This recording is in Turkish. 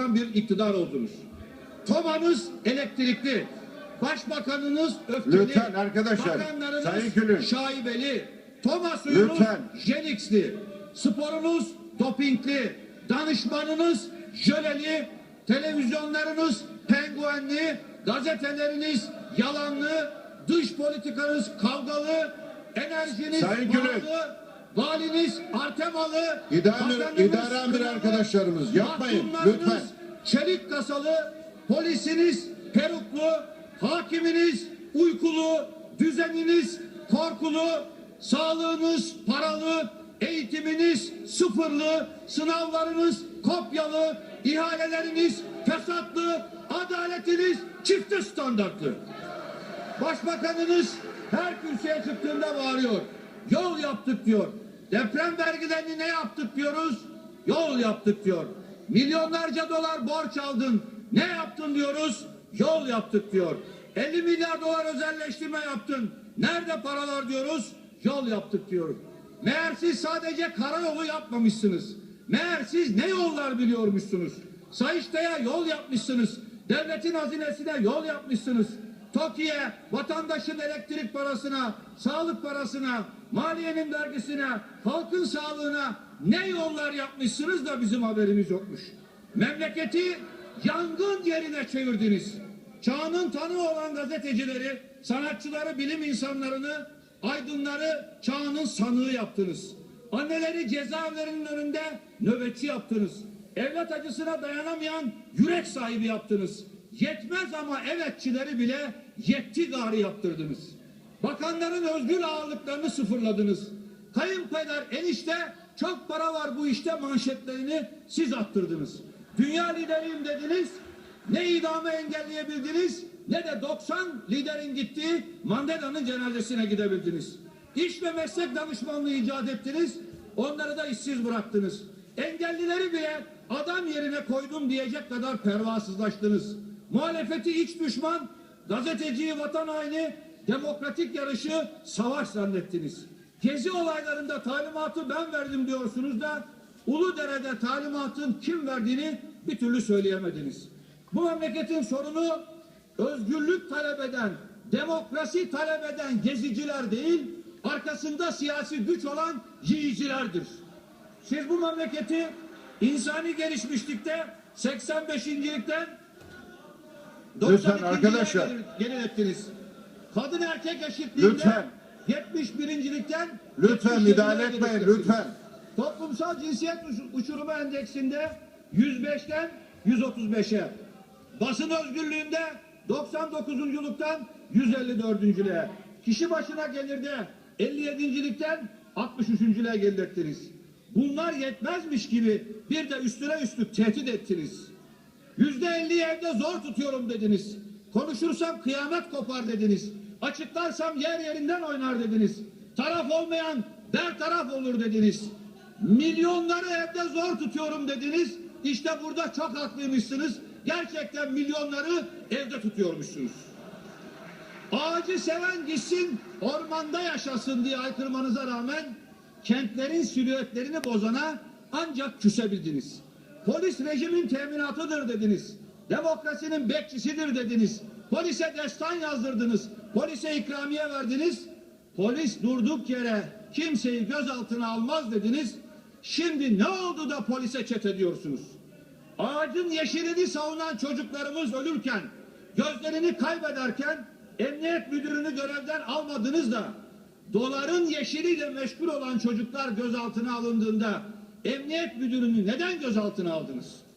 olan bir iktidar oldunuz. Tomanız elektrikli. Başbakanınız öfkeli. Lütfen arkadaşlar, Bakanlarınız Sayın Gülün. şaibeli. Toma suyunuz Lütfen. Jenix'li. Sporunuz dopingli. Danışmanınız jöleli. Televizyonlarınız penguenli. Gazeteleriniz yalanlı. Dış politikanız kavgalı. Enerjiniz Sayın pahalı. Valiniz Artemalı. İdare- idare amiri arkadaşlarımız, yapmayın, lütfen. Çelik kasalı, polisiniz peruklu, hakiminiz uykulu, düzeniniz korkulu, sağlığınız paralı, eğitiminiz sıfırlı, sınavlarınız kopyalı, ihaleleriniz fesatlı, adaletiniz çifte standartlı. Başbakanınız her kürsüye çıktığında bağırıyor. Yol yaptık diyor. Deprem vergilerini ne yaptık diyoruz? Yol yaptık diyor. Milyonlarca dolar borç aldın. Ne yaptın diyoruz? Yol yaptık diyor. 50 milyar dolar özelleştirme yaptın. Nerede paralar diyoruz? Yol yaptık diyor. Meğer siz sadece karayolu yapmamışsınız. Meğer siz ne yollar biliyormuşsunuz. Sayıştay'a yol yapmışsınız. Devletin hazinesine yol yapmışsınız. TOKİ'ye, vatandaşın elektrik parasına, sağlık parasına, maliyenin vergisine, halkın sağlığına ne yollar yapmışsınız da bizim haberimiz yokmuş. Memleketi yangın yerine çevirdiniz. Çağının tanığı olan gazetecileri, sanatçıları, bilim insanlarını, aydınları çağının sanığı yaptınız. Anneleri cezaevlerinin önünde nöbetçi yaptınız. Evlat acısına dayanamayan yürek sahibi yaptınız. Yetmez ama evetçileri bile yetti gari yaptırdınız. Bakanların özgür ağırlıklarını sıfırladınız. Kayınpeder enişte çok para var bu işte manşetlerini siz attırdınız. Dünya lideriyim dediniz. Ne idamı engelleyebildiniz ne de 90 liderin gittiği Mandela'nın cenazesine gidebildiniz. İş ve meslek danışmanlığı icat ettiniz. Onları da işsiz bıraktınız. Engellileri bile adam yerine koydum diyecek kadar pervasızlaştınız. Muhalefeti iç düşman, gazeteciyi vatan haini, demokratik yarışı savaş zannettiniz. Gezi olaylarında talimatı ben verdim diyorsunuz da Uludere'de talimatın kim verdiğini bir türlü söyleyemediniz. Bu memleketin sorunu özgürlük talep eden, demokrasi talep eden geziciler değil, arkasında siyasi güç olan yiyicilerdir. Siz bu memleketi insani gelişmişlikte 85.likten Lütfen arkadaşlar. gerilettiniz. Kadın erkek eşitliğinde Lütfen. 71.likten Lütfen 77'lere müdahale etmeyin lütfen. Toplumsal cinsiyet uç- uçurumu endeksinde 105'ten 135'e. Basın özgürlüğünde 99'unculuktan 154.lüğe. Kişi başına gelirde 57.likten 63.lüğe gerilettiniz. Bunlar yetmezmiş gibi bir de üstüne üstlük tehdit ettiniz. Yüzde elli evde zor tutuyorum dediniz. Konuşursam kıyamet kopar dediniz. Açıklarsam yer yerinden oynar dediniz. Taraf olmayan der taraf olur dediniz. Milyonları evde zor tutuyorum dediniz. İşte burada çok haklıymışsınız. Gerçekten milyonları evde tutuyormuşsunuz. Ağacı seven gitsin ormanda yaşasın diye aykırmanıza rağmen kentlerin silüetlerini bozana ancak küsebildiniz. Polis rejimin teminatıdır dediniz. Demokrasinin bekçisidir dediniz. Polise destan yazdırdınız. Polise ikramiye verdiniz. Polis durduk yere kimseyi gözaltına almaz dediniz. Şimdi ne oldu da polise çet ediyorsunuz? Ağacın yeşilini savunan çocuklarımız ölürken, gözlerini kaybederken emniyet müdürünü görevden almadınız da doların yeşiliyle meşgul olan çocuklar gözaltına alındığında emniyet müdürünü neden gözaltına aldınız?